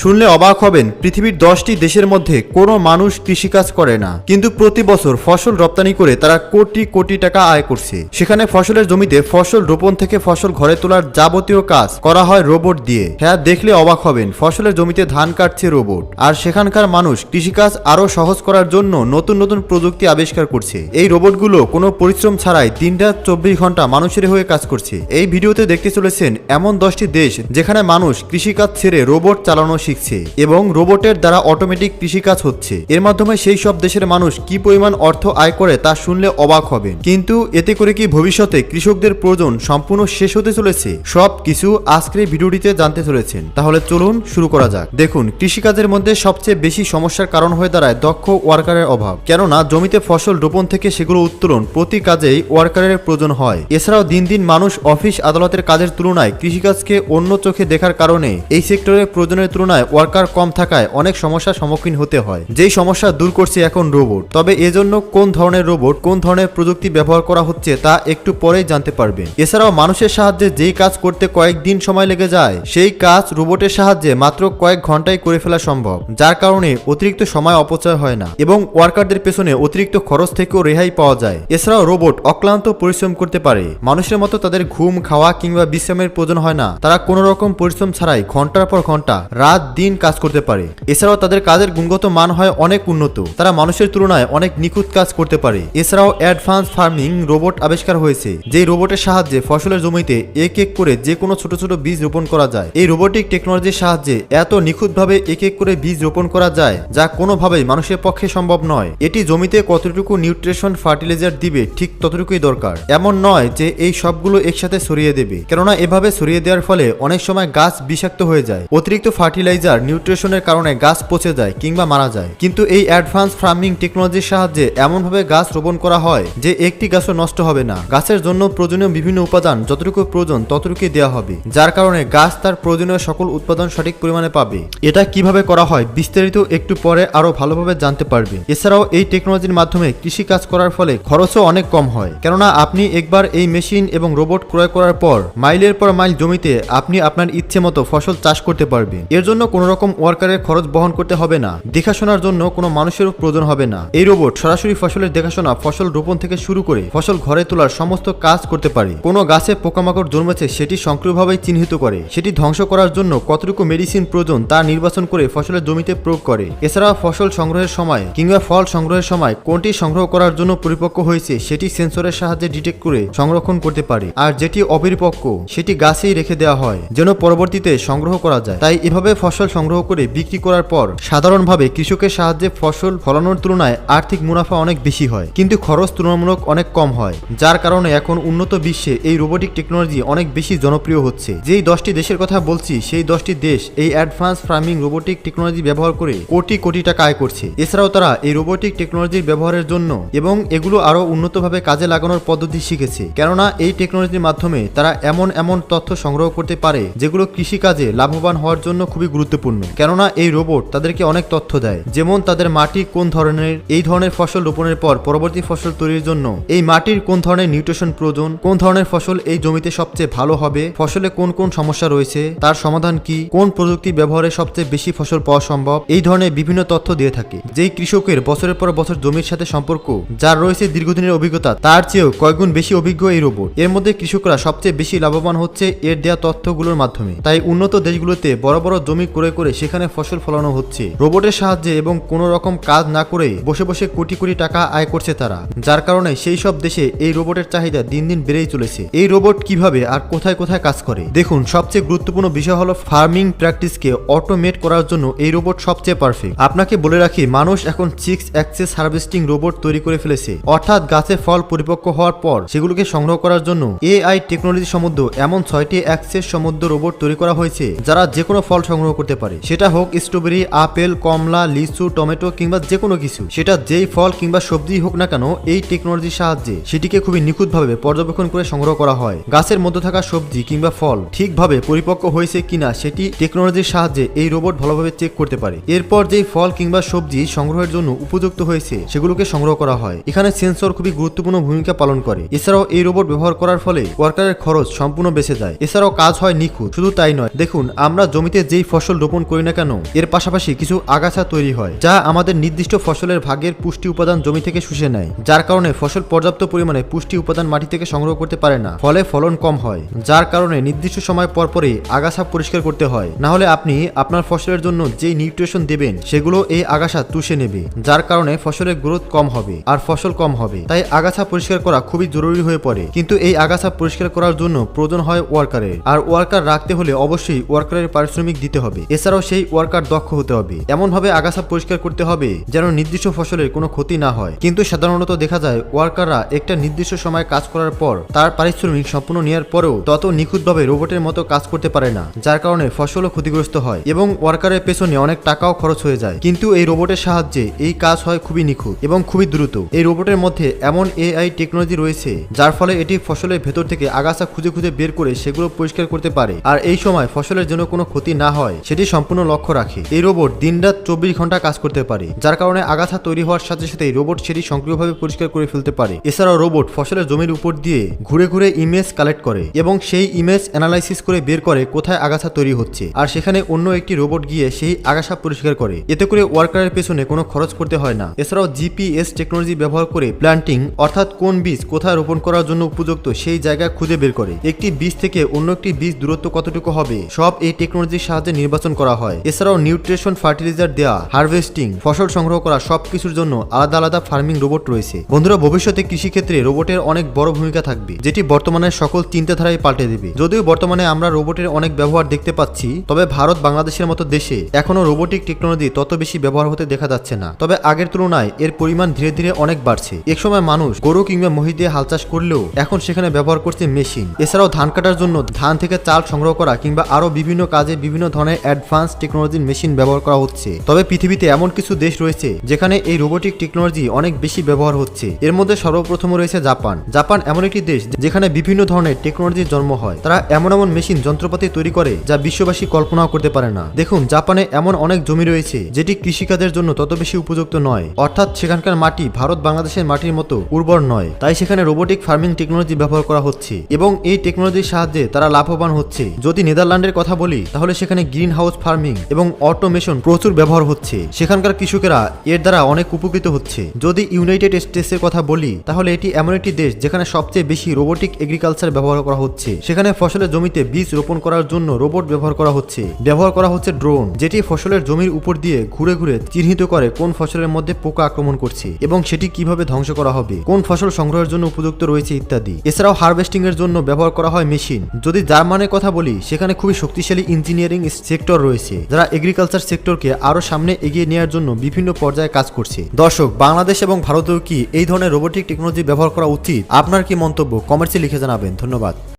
শুনলে অবাক হবেন, পৃথিবীর দশটি দেশের মধ্যে কোনো মানুষ কৃষিকাজ করে না। কিন্তু প্রতি বছর ফসল রপ্তানি করে তারা কোটি কোটি টাকা আয় করছে। সেখানে ফসলের জমিতে ফসল রোপণ থেকে ফসল ঘরে তোলার যাবতীয় কাজ করা হয় রোবট দিয়ে। হ্যাঁ দেখলে অবাক হবেন, ফসলের জমিতে ধান কাটছে রোবট। আর সেখানকার মানুষ কৃষিকাজ আরও সহজ করার জন্য নতুন নতুন প্রযুক্তি আবিষ্কার করছে। এই রোবটগুলো কোনো পরিশ্রম ছাড়াই দিনরাত চব্বিশ ঘণ্টা মানুষের হয়ে কাজ করছে। এই ভিডিওতে দেখতে চলেছেন এমন দশটি দেশ যেখানে মানুষ কৃষিকাজ ছেড়ে রোবট চালানো শিখছে এবং রোবটের দ্বারা অটোমেটিক কৃষিকাজ হচ্ছে। এর মাধ্যমে সেই সব দেশের মানুষ কি পরিমাণ অর্থ আয় করে তা শুনলে অবাক হবেন। কিন্তু এতে করে কি ভবিষ্যতে কৃষকদের প্রয়োজন সম্পূর্ণ শেষ হতে চলেছে? সব কিছু আজকের ভিডিওটিতে জানতে চলেছেন। তাহলে চলুন শুরু করা যাক। দেখুন, কৃষিকাজের মধ্যে সবচেয়ে বেশি সমস্যার কারণ হয়ে দাঁড়ায় দক্ষ ওয়ার্কারের অভাব। কেননা, জমিতে ফসল রোপণ থেকে সেগুলো উত্তোলন প্রতি কাজেই ওয়ার্কারের প্রয়োজন হয়। এছাড়াও দিন দিন মানুষ অফিস আদালতের কাজের তুলনায় কৃষিকাজকে অন্য চোখে দেখার কারণে এই সেক্টরের প্রয়োজনের তুলনায় ওয়ার্কার কম থাকায় অনেক সমস্যার সম্মুখীন হতে হয়। যেই সমস্যা দূর করছে এখন রোবট তবে এজন্য কোন ধরনের রোবট কোন ধরনের প্রযুক্তি ব্যবহার করা হচ্ছে তা একটু পরেই জানতে পারবেন এছাড়াও মানুষের সাহায্যে যেই কাজ করতে কয়েকদিন সময় লেগে যায়, সেই কাজ রোবটের সাহায্যে মাত্র কয়েক ঘন্টায় করে ফেলা সম্ভব, যার কারণে অতিরিক্ত সময় অপচয় হয় না এবং ওয়ার্কারদের পেছনে অতিরিক্ত খরচ থেকেও রেহাই পাওয়া যায়। এছাড়াও রোবট অক্লান্ত পরিশ্রম করতে পারে। মানুষের মতো তাদের ঘুম, খাওয়া কিংবা বিশ্রামের প্রয়োজন হয় না। তারা কোনো রকম পরিশ্রম ছাড়াই ঘণ্টার পর ঘণ্টা, রাত দিন কাজ করতে পারে। এছাড়াও তাদের কাজের গুণগত মান হয় অনেক উন্নত। তারা মানুষের তুলনায় অনেক নিখুঁত কাজ করতে পারে। এছাড়াও অ্যাডভান্স ফার্মিং রোবট আবিষ্কার হয়েছে, যেই রোবটের সাহায্যে ফসলের জমিতে এক এক করে যে কোনো ছোট ছোট বীজ রোপণ করা যায়। এই রোবোটিক টেকনোলজির সাহায্যে এত নিখুঁতভাবে এক এক করে বীজ রোপণ করা যায়, যা কোনোভাবেই মানুষের পক্ষে সম্ভব নয়। এটি জমিতে কতটুকু নিউট্রিশন ফার্টিলাইজার দিবে ঠিক ততটুকুই দরকার। এমন নয় যে এই সবগুলো একসাথে ছড়িয়ে দেবে, কেননা এভাবে ছড়িয়ে দেওয়ার ফলে অনেক সময় গাছ বিষাক্ত হয়ে যায়। অতিরিক্ত ফার্টিলাইজার নিউট্রিশনের কারণে গাছ পচে যায় কিংবা মারা যায়। কিন্তু এই অ্যাডভান্স ফার্মিং টেকনোলজির সাহায্যে এমনভাবে গাছ রোপণ করা হয় যে একটি গাছও নষ্ট হবে না। গাছের জন্য প্রয়োজনীয় বিভিন্ন উপাদান যতটুকু প্রয়োজন ততটুকুই দেওয়া হবে, যার কারণে গাছ তার প্রয়োজনীয় সকল উৎপাদন সঠিক পরিমাণে পাবে। এটা কীভাবে করা হয় বিস্তারিত একটু পরে আরও ভালোভাবে জানতে পারবে। এছাড়াও এই টেকনোলজির মাধ্যমে কৃষি কাজ করার ফলে খরচও অনেক কম হয়। কেননা আপনি একবার এই মেশিন এবং রোবট ক্রয় করার পর মাইলের পর মাইল জমিতে আপনি আপনার ইচ্ছে মতো ফসল চাষ করতে পারবেন। এর জন্য কোনো রকম ওয়ার্কারের খরচ বহন করতে হবে না। দেখাশোনার জন্য কোনো মানুষেরও প্রয়োজন হবে না। এই রোবট সরাসরি ফসলের দেখাশোনা, ফসল রোপণ থেকে শুরু করে ফসল ঘরে তোলার সমস্ত কাজ করতে পারে। কোনো গাছে পোকামাকড় জন্মেছে, সেটি সক্রিয়ভাবে চিহ্নিত করে। সেটি ধ্বংস করার জন্য কতটুকু মেডিসিন প্রয়োজন তা নির্বাচন করে ফসলের জমিতে প্রয়োগ করে। এছাড়া ফসল সংগ্রহের সময় কিংবা ফল সংগ্রহের সময় কোনটি সংগ্রহ করার জন্য পরিপক্ক হয়েছে, সেটি সেন্সরের সাহায্যে ডিটেক্ট করে সংরক্ষণ করতে পারে। আর যেটি অপরিপক্ক, সেটি গাছেই রেখে দেওয়া হয়, যেন পরবর্তীতে সংগ্রহ করা যায়। তাই এভাবে ফসল সংগ্রহ করে বিক্রি করার পর সাধারণভাবে কৃষকের সাহায্যে ফসল ফলানোর তুলনায় আর্থিক মুনাফা অনেক বেশি হয়। কিন্তু খরচ তুলনামূলক অনেক কম হয়, যার কারণে এখন উন্নত বিশ্বে এই রোবোটিক টেকনোলজি অনেক বেশি জনপ্রিয় হচ্ছে। যেই দশটি দেশের কথা বলছি, সেই দশটি দেশ এই অ্যাডভান্স ফার্মিং রোবোটিক টেকনোলজি ব্যবহার করে কোটি কোটি টাকা আয় করছে। এছাড়াও তারা এই রোবোটিক টেকনোলজির ব্যবহারের জন্য এবং এগুলো আরও উন্নতভাবে কাজে লাগানোর পদ্ধতি শিখেছে। কেননা এই টেকনোলজির মাধ্যমে তারা এমন এমন তথ্য সংগ্রহ করতে পারে, যেগুলো কৃষিকাজে লাভবান হওয়ার জন্য খুবই গুরুত্বপূর্ণ। কেননা এই রোবট তাদেরকে অনেক তথ্য দেয়। যেমন তাদের মাটি কোন ধরনের, এই ধরনের ফসল রোপণের পর পরবর্তী ফসল তৈরির জন্য, এই মাটির কোন ধরনের নিউট্রিশন প্রয়োজন, কোন ধরনের ফসল এই জমিতে সবচেয়ে ভালো হবে, ফসলে কোন কোন সমস্যা রয়েছে, তার সমাধান কি, কোন প্রযুক্তি ব্যবহারে সবচেয়ে বেশি ফসল পাওয়া সম্ভব, এই ধরনের বিভিন্ন তথ্য দিয়ে থাকে। যেই কৃষকের বছরের পর বছর জমির সাথে সম্পর্ক, যার রয়েছে দীর্ঘদিনের অভিজ্ঞতা, তার চেয়েও কয়েকগুণ বেশি অভিজ্ঞ এই রোবট। এর মধ্যে কৃষকরা সবচেয়ে বেশি লাভবান হচ্ছে এর দেওয়া তথ্যগুলোর মাধ্যমে। তাই উন্নত দেশগুলোতে বড় বড় জমি ক্রয় করে সেখানে ফসল ফলানো হচ্ছে। রোবটের সাহায্যে এবং কোনো রকম কাজ না করে বসে বসে কোটি কোটি টাকা আয় করছে তারা। যার কারণে সেই সব দেশে এই রোবটের চাহিদা দিন দিন বেড়েই চলেছে। এই রোবট কীভাবে আর কোথায় কোথায় কাজ করে? দেখুন, সবচেয়ে গুরুত্বপূর্ণ বিষয় হলো ফার্মিং প্র্যাকটিসকে অটোমেট করার জন্য এই রোবট সবচেয়ে পারফেক্ট। আপনাকে বলে রাখি, মানুষ এখন সিক্স অ্যাক্সেস হার্ভেস্টিং রোবট তৈরি করে ফেলেছে। অর্থাৎ গাছে ফল পরিপক্ক হওয়ার পর সেগুলোকে সংগ্রহ করার জন্য এআই টেকনোলজি সমুদ্র এমন ছয়টি অ্যাক্সেস সমুদ্র রোবট তৈরি করা হয়েছে, যারা যে কোনো ফল সংগ্রহ করতে পারে। সেটা হোক স্ট্রবেরি, আপেল, কমলা, লিচু, টমেটো কিংবা যে কোনো কিছু। সেটা যেই ফল কিংবা সবজি হোক না কেন, এই টেকনোলজির সাহায্যে সেটিকে খুবই নিখুঁতভাবে পর্যবেক্ষণ করে সংগ্রহ করা হয়। গাছের মধ্যে থাকা সবজি কিংবা ফল ঠিকভাবে পরিপক্ক হয়েছে কিনা, সেটি টেকনোলজির সাহায্যে এই রোবট ভালোভাবে চেক করতে পারে। এরপর যেই ফল কিংবা সবজি সংগ্রহের জন্য উপযুক্ত হয়েছে, সেগুলোকে সংগ্রহ করা হয়। এখানে সেন্সর খুবই গুরুত্বপূর্ণ ভূমিকা পালন করে। এছাড়াও এই রোবট ব্যবহার করার ফলে ওয়ার্কারের খরচ সম্পূর্ণ বেঁচে যায়। এছাড়াও কাজ হয় নিখুঁত। শুধু তাই নয়, দেখুন, আমরা জমিতে যেই ফসল ফসল রোপণ করি না কেন? এর পাশাপাশি কিছু আগাছা তৈরি হয়, যা আমাদের নির্দিষ্ট ফসলের ভাগের পুষ্টি উপাদান জমি থেকে শুষে নেয়। যার কারণে ফসল পর্যাপ্ত পরিমাণে পুষ্টি উপাদান মাটি থেকে সংগ্রহ করতে পারে না, ফলে ফলন কম হয়। যার কারণে নির্দিষ্ট সময় পরপরই আগাছা পরিষ্কার করতে হয়। না হলে আপনি আপনার ফসলের জন্য যে নিউট্রিশন দেবেন, সেগুলো এই আগাছা তুষে নেবে, যার কারণে ফসলের গ্রোথ কম হবে আর ফসল কম হবে। তাই আগাছা পরিষ্কার করা খুবই জরুরি হয়ে পড়ে। কিন্তু এই আগাছা পরিষ্কার করার জন্য প্রয়োজন হয় ওয়ার্কারের। আর ওয়ার্কার রাখতে হলে অবশ্যই ওয়ার্কারের পারিশ্রমিক দিতে হবে। এছাড়াও সেই ওয়ার্কার দক্ষ হতে হবে। এমনভাবে আগাছা পরিষ্কার করতে হবে যেন নির্দিষ্ট ফসলের কোনো ক্ষতি না হয়। কিন্তু সাধারণত দেখা যায়, ওয়ার্কাররা একটা নির্দিষ্ট সময় কাজ করার পর তার পারিশ্রমিক সম্পূর্ণ নেওয়ার পরেও তত নিখুঁতভাবে রোবটের মতো কাজ করতে পারে না, যার কারণে ফসলও ক্ষতিগ্রস্ত হয় এবং ওয়ার্কারের পেছনে অনেক টাকাও খরচ হয়ে যায়। কিন্তু এই রোবটের সাহায্যে এই কাজ হয় খুবই নিখুঁত এবং খুবই দ্রুত। এই রোবটের মধ্যে এমন এআই টেকনোলজি রয়েছে, যার ফলে এটি ফসলের ভেতর থেকে আগাছা খুঁজে খুঁজে বের করে সেগুলো পরিষ্কার করতে পারে। আর এই সময় ফসলের জন্য কোনো ক্ষতি না হয় সেটি সম্পূর্ণ লক্ষ্য রাখে। এই রোবট দিনরাত চব্বিশ ঘণ্টা কাজ করতে পারে, যার কারণে আগাছা তৈরি হওয়ার সাথে সাথে রোবট সেটি সক্রিয়ভাবে পরিষ্কার করে ফেলতে পারে। এছাড়াও রোবট ফসলের জমির উপর দিয়ে ঘুরে ঘুরে ইমেজ কালেক্ট করে এবং সেই ইমেজ অ্যানালাইসিস করে বের করে কোথায় আগাছা তৈরি হচ্ছে। আর সেখানে অন্য একটি রোবট গিয়ে সেই আগাছা পরিষ্কার করে। এতে করে ওয়ার্কারের পেছনে কোনো খরচ করতে হয় না। এছাড়াও জিপিএস টেকনোলজি ব্যবহার করে প্ল্যান্টিং, অর্থাৎ কোন বীজ কোথায় রোপণ করার জন্য উপযুক্ত সেই জায়গা খুঁজে বের করে। একটি বীজ থেকে অন্য একটি বীজ দূরত্ব কতটুকু হবে, সব এই টেকনোলজির সাহায্যে নির্বাচন করা হয়। এছাড়াও নিউট্রিশন ফার্টিলাইজার দেওয়া হারভেস্টিং, ফসল সংগ্রহ করা সব কিছুর জন্য আলাদা আলাদা ফার্মিং রোবট রয়েছে। বন্ধুরা, ভবিষ্যতে কৃষিক্ষেত্রে রোবটের অনেক বড় ভূমিকা থাকবে, যেটি বর্তমানে সকল চিন্তাধারায় পাল্টে দেবে। যদিও বর্তমানে আমরা রোবটের অনেক ব্যবহার দেখতে পাচ্ছি, তবে ভারত বাংলাদেশের মতো দেশে এখনও রোবোটিক টেকনোলজি তত বেশি ব্যবহার হতে দেখা যাচ্ছে না। তবে আগের তুলনায় এর পরিমাণ ধীরে ধীরে অনেক বাড়ছে। একসময় মানুষ গরু কিংবা মহি দিয়ে হাল চাষ করলেও এখন সেখানে ব্যবহার করছে মেশিন। এছাড়াও ধান কাটার জন্য ধান থেকে চাল সংগ্রহ করা কিংবা আরও বিভিন্ন কাজে বিভিন্ন ধরনের অ্যাডভান্স টেকনোলজির মেশিন ব্যবহার করা হচ্ছে। তবে পৃথিবীতে এমন কিছু দেশ রয়েছে, যেখানে এই রোবোটিক টেকনোলজি অনেক বেশি ব্যবহার হচ্ছে। এর মধ্যে সর্বপ্রথম রয়েছে জাপান। জাপান এমন একটি দেশ, যেখানে বিভিন্ন ধরনের টেকনোলজির জন্ম হয়। তারা এমন এমন মেশিন, যন্ত্রপাতি তৈরি করে, যা বিশ্ববাসী কল্পনাও করতে পারে না। দেখুন, জাপানে এমন অনেক জমি রয়েছে, যেটি কৃষিকাজের জন্য তত বেশি উপযুক্ত নয়। অর্থাৎ সেখানকার মাটি ভারত বাংলাদেশের মাটির মতো উর্বর নয়। তাই সেখানে রোবোটিক ফার্মিং টেকনোলজি ব্যবহার করা হচ্ছে। এবং এই টেকনোলজির সাহায্যে তারা লাভবান হচ্ছে। যদি নেদারল্যান্ডের কথা বলি, তাহলে সেখানে গ্রিন হাউস ফার্মিং এবং অটোমেশন প্রচুর ব্যবহার হচ্ছে। সেখানকার কৃষকেরা এর দ্বারা অনেক উপকৃত হচ্ছে। যদি ইউনাইটেড স্টেটসের কথা বলি, তাহলে এটি এমন একটি দেশ যেখানে সবচেয়ে বেশি রোবোটিক এগ্রিকালচার ব্যবহার করা হচ্ছে। সেখানে ফসলের জমিতে বীজ রোপণ করার জন্য রোবট ব্যবহার করা হচ্ছে। ব্যবহার করা হচ্ছে ড্রোন যেটি ফসলের জমির উপর দিয়ে ঘুরে ঘুরে চিহ্নিত করে কোন ফসলের মধ্যে পোকা আক্রমণ করছে এবং সেটি কীভাবে ধ্বংস করা হবে, কোন ফসল সংগ্রহের জন্য উপযুক্ত রয়েছে ইত্যাদি। এছাড়াও হার্ভেস্টিং এর জন্য ব্যবহার করা হয় মেশিন যদি জার্মানের কথা বলি, সেখানে খুবই শক্তিশালী ইঞ্জিনিয়ারিং সেক্টর রয়েছে, যারা এগ্রিকালচার সেক্টরকে আরও সামনে এগিয়ে নেওয়ার জন্য বিভিন্ন পর্যায়ে কাজ করছে। দর্শক, বাংলাদেশ এবং ভারতেও কি এই ধরনের রোবোটিক টেকনোলজি ব্যবহার করা উচিত? আপনার কি মন্তব্য কমেন্টসে লিখে জানাবেন। ধন্যবাদ।